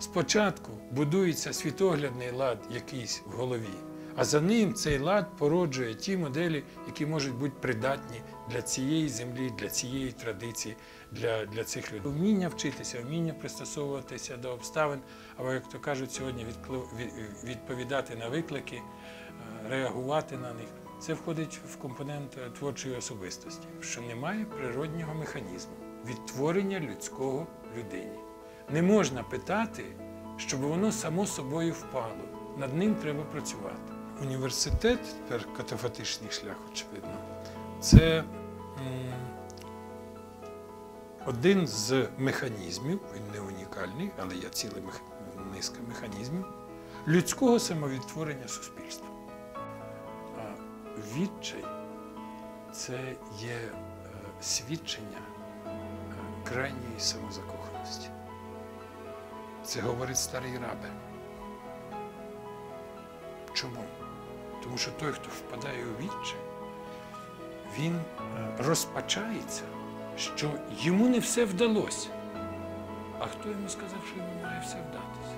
Спочатку будується світоглядний лад якийсь в голові, а за ним цей лад породжує ті моделі, які можуть бути придатні для цієї землі, для цієї традиції, для, для цих людей. Вміння вчитися, вміння пристосовуватися до обставин, або, як то кажуть, сьогодні відповідати на виклики, е, реагувати на них. Це входить в компонент е, творчої особистості, що немає природнього механізму відтворення людського людині. Не можна питати, щоб воно само собою впало. Над ним треба працювати. Університет, тепер катафатичний шлях, очевидно, це один з механізмів, він не унікальний, але є ціла низка механізмів людського самовідтворення суспільства. А відчай це є е, свідчення е, крайньої самозакоханості. Це говорить старий рабе. Чому? Тому що той, хто впадає у відчай, він е, розпачається, що йому не все вдалося. А хто йому сказав, що йому має все вдатися?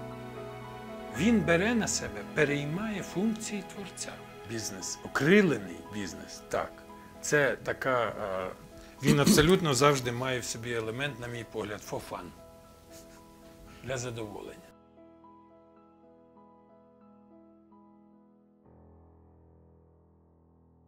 Він бере на себе, переймає функції творця. Бізнес, окрилений бізнес, так. Це така. е, Він абсолютно завжди має в собі елемент, на мій погляд, fun. Для задоволення.